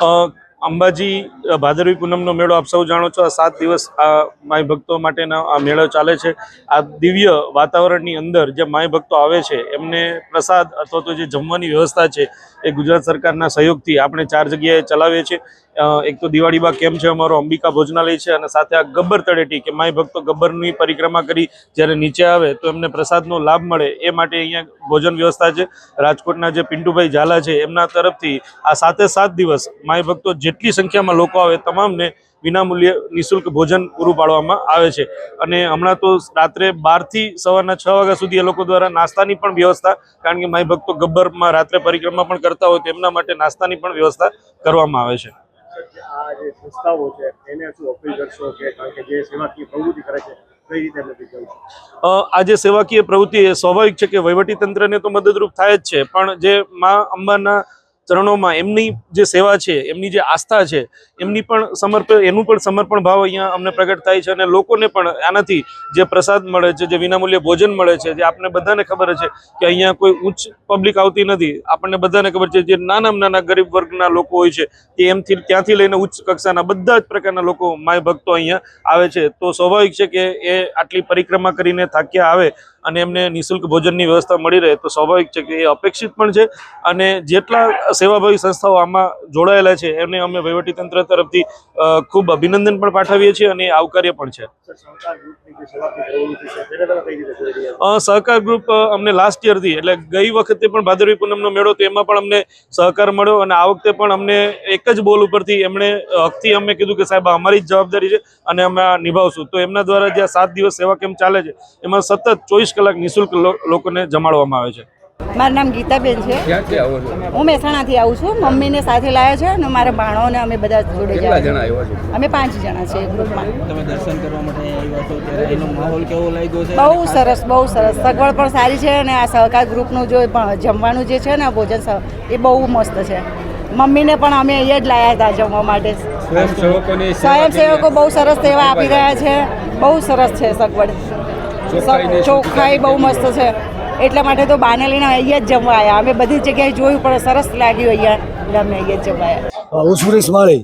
Uh, Ambaji ભાદરવી પૂનમનો મેળો આપ સૌ જાણો છો. આ સાત દિવસ આ માય ભક્તો માટેના આ મેળો ચાલે છે. આ દિવ્ય વાતાવરણની અંદર જે માય ભક્તો આવે છે, એમને પ્રસાદ અથવા તો જે જમવાની વ્યવસ્થા છે, એ ગુજરાત સરકારના સહયોગથી આપણે ચાર જગ્યાએ ચલાવીએ છીએ. એક તો દિવાળીબા કેમ્પ છે અમારો અંબિકા ભોજનાલય છે અને સાથે આ ગબ્બર તળેટી કે માય ભક્તો ગબ્બરની પરિક્રમા કરી જ્યારે નીચે આવે તો એમને પ્રસાદનો લાભ મળે, એ માટે અહીંયા ભોજન વ્યવસ્થા છે. રાજકોટના જે પિન્ટુભાઈ ઝાલા છે, એમના તરફથી આ સાતે સાત દિવસ માય ભક્તો જેટલી સંખ્યામાં લોકો આવે તમામને વિનામૂલ્યે નિઃશુલ્ક ભોજન પૂરું પાડવામાં આવે છે. અને હમણાં તો રાત્રે બારથી સવારના છ વાગ્યા સુધી એ લોકો દ્વારા નાસ્તાની પણ વ્યવસ્થા કારણ કે માય ભક્તો ગબ્બરમાં રાત્રે પરિક્રમા પણ કરતા હોય તેમના માટે નાસ્તાની પણ વ્યવસ્થા કરવામાં આવે છે. આ જે સંસ્થાઓ છે એને શું અપીલ કરશો કે કારણ કે જે સેવાકીય પ્રવૃત્તિ કરે છે કઈ રીતે એમને અપીલ કરશો? અ, આ જે સેવાકીય પ્રવૃત્તિ એ સ્વાભાવિક છે કે વહીવટી તંત્રને તો મદદરૂપ થાય જ છે પણ જે મા અંબાના ચરણોમાં એમની જે સેવા છે, એમની જે આસ્થા છે, એમની પણ સમર્પણ એનું પણ સમર્પણ ભાવ અહીંયા અમને પ્રગટ થાય છે અને લોકોને પણ આનાથી જે પ્રસાદ મળે છે, જે વિનામૂલ્યે ભોજન મળે છે, જે આપણને બધાને ખબર છે કે અહીંયા કોઈ ઉચ્ચ પબ્લિક આવતી નથી. આપણને બધાને ખબર છે જે નાનામાં નાના ગરીબ વર્ગના લોકો હોય છે, તે એમથી, ત્યાંથી લઈને ઉચ્ચ કક્ષાના બધા જ પ્રકારના લોકો માય ભક્તો અહીંયા આવે છે. તો સ્વાભાવિક છે કે એ આટલી પરિક્રમા કરીને થાક્યા આવે અને એમને નિઃશુલ્ક ભોજનની વ્યવસ્થા મળી રહે તો સ્વાભાવિક છે કે એ અપેક્ષિત પણ છે. અને જેટલા સેવાભાવી સંસ્થાઓ આમાં જોડાયેલા છે એમને અમે વહીવટીતંત્ર તરફથી ખૂબ અભિનંદન પણ પાઠવીએ છીએ અને આવકાર્ય પણ છે. સહકાર ગ્રુપ અમને લાસ્ટ યરથી એટલે ગઈ વખતે પણ ભાદરવી પૂનમનો મેળો એમાં પણ અમને સહકાર મળ્યો અને આ વખતે પણ અમને એક જ બોલ ઉપરથી એમણે હકથી અમે કીધું કે સાહેબ અમારી જ જવાબદારી છે અને અમે આ નિભાવશું. તો એમના દ્વારા જે સાત દિવસ સેવા કેમ્પ ચાલે છે, એમાં સતત ચોવીસ કલાક નિઃશુલ્ક લોકોને જમાડવામાં આવે છે. મારું નામ ગીતાબેન છે. ક્યાંથી આવો છો? હું મહેસાણાથી આવું છું. મમ્મીને સાથે લાવ્યા છે અને મારા ભાણોને અમે બધા જોડે અમે પાંચ જણા છે ગ્રુપમાં તમે દર્શન કરવા માટે આવ્યા છો ત્યારે એનો માહોલ કેવો લાગ્યો છે? બહુ સરસ બહુ સરસ. સગવડ પણ સારી છે અને આ સહકાર ગ્રુપનું જો પણ જમવાનું જે છે ને ભોજન એ બહુ મસ્ત છે. મમ્મીને પણ અમે અહીંયા જ લાવ્યા હતા જમવા માટે. સ્વયંસેવકો બહુ સરસ સેવા આપી રહ્યા છે. બહુ સરસ છે સગવડ. ચોખ્ખાઈ બહુ મસ્ત છે. એટલા માટે તો બાને લઈને અહીંયા જ જમવા આવ્યા અમે બધી જગ્યાએ જોયું, પણ સરસ લાગ્યું અહીંયા. એટલે અમે અહીંયા જ જમવા આવ્યા હું સુરેશ માળી.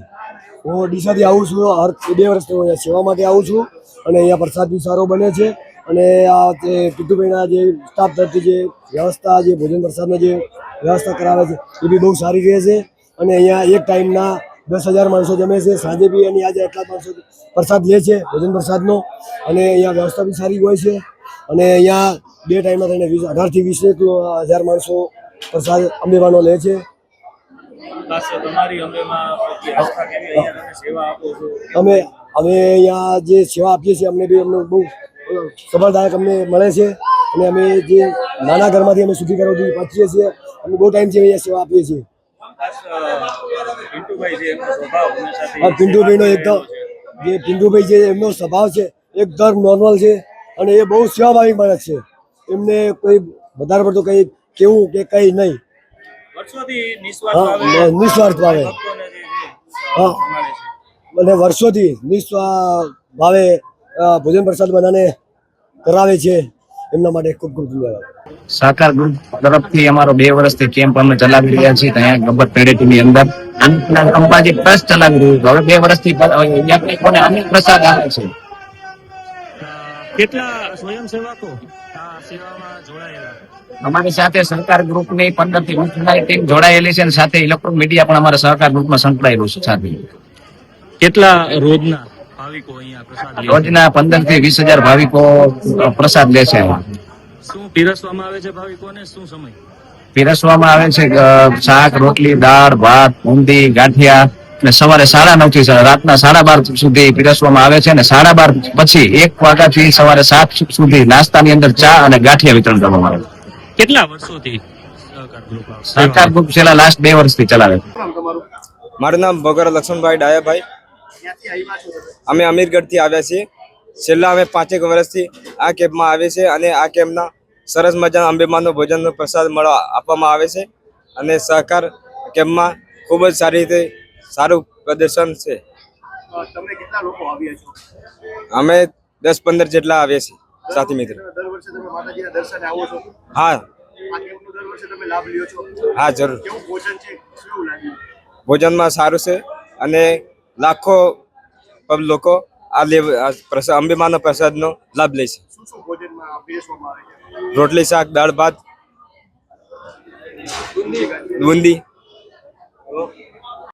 હું ડીસાથી આવું છું, હર બે વર્ષથી હું અહીંયા સેવા માટે આવું છું અને અહીંયા પ્રસાદ બી સારો બને છે. અને આ જે પિટ્ટુભાઈના જે સ્ટાફ તરફથી જે વ્યવસ્થા, જે ભોજન પ્રસાદનો જે વ્યવસ્થા કરાવે છે, એ બી બહુ સારી રહે છે. અને અહીંયા એક ટાઈમના દસ હજાર માણસો જમે છે. સાંજે બી એની આજે એટલા માણસો પ્રસાદ લે છે, ભોજન પ્રસાદનો. અને અહીંયા વ્યવસ્થા બી સારી હોય છે. અને અહીંયા બે ટાઈમમાં થઈને વીસ અઢારથી વીસ હજાર માણસો પ્રસાદ અંબેવાનો લે છે. અમે અમે અહીંયા જે સેવા આપીએ છીએ અમને બી અમને બહુ સફળદાયક અમને મળે છે. અને અમે જે નાના ઘરમાંથી અમે સુધી ઘરો સુધી પહોંચીએ છીએ. અમે બહુ ટાઈમથી અહીંયા સેવા આપીએ છીએ. પિન્ટુભાઈનો એકદમ જે પિન્ટુભાઈ છે એમનો સ્વભાવ છે એકદમ નોર્મલ છે. અને એ બહુ સેવાભાવી માણસ છે. એમને કોઈ વધારે પડતું કંઈ કેવું કે કંઈ નહીં. વર્ષોથી નિસ્વાર્થ હા ભાવે નિસ્વાર્થ ભાવે. હા. અને વર્ષોથી નિસ્વા ભાવે ભોજન પ્રસાદ બધાને કરાવે છે. એમના માટે ખૂબ ખૂબ ધન્યવાદ. સહકાર ગ્રુપ તરફથી અમારો બે વર્ષથી કેમ્પ અમે ચલાવી રહ્યા છીએ. ત્યાં ગબ્બર પેડેટીની અંદર. અંબાજી ટ્રસ્ટ ચલાવી રહ્યું છે. હવે બે વર્ષથી અનેક પ્રસાદ આવે છે. કેટલા સ્વયંસેવકો? આ સેવામાં જોડાયેલા. અમારી સાથે સહકાર ગ્રુપની પંદરથી વીસ ટીમ જોડાયેલી છે અને સાથે ઇલેક્ટ્રોનિક મીડિયા પણ અમારા સહકાર ગ્રુપમાં સંકળાયેલું છે સાથે. કેટલા રોજના? ભાવિકો અહીંયા પ્રસાદ રોજના પંદરથી વીસ હજાર ભાવિકો પ્રસાદ લે છે. શું પીરસવામાં આવે છે ભાવિકોને? શું સમય? પીરસવામાં આવે છે શાક રોટલી દાળ ભાત ઊંધી ગાંઠિયા અને સવારે સાડા નવથી રાતના સાડા બાર સુધી પીરસવામાં આવે છે અને સાડા બાર પછી એક વાગ્યાથી સવારે સાત સુધી નાસ્તાની અંદર ચા અને ગાંઠિયા વિતરણ કરવામાં આવે છે. કેટલા વર્ષોથી સહકાર ગ્રુપ સરકાર ગ્રુપ છેલ્લા લાસ્ટ બે વર્ષથી ચલાવે મારું નામ ભગર લક્ષ્મણભાઈ ડાયાભાઈ. અમે અમીરગઢથી આવ્યા છીએ. છેલ્લા અમે પાંચેક વર્ષથી આ કેમ્પમાં આવે છે અને આ કેમ્પના સરસ મજાના અંબેમાનો ભોજનનો પ્રસાદ મળવા આપવામાં આવે છે. અને સહકાર કેમ્પમાં ખૂબ જ સારી રીતે સારું પ્રદર્શન છે. અમે દસ પંદર જેટલા આવ્યા છીએ સાથી મિત્ર. હા. હા જરૂર. ભોજનમાં સારું છે અને લાખો લોકો આ લે પ્રસાદ અંબેમાના પ્રસાદનો લાભ લે છે. રોટલી શાક દાળ ભાત બુંદી બુંદી.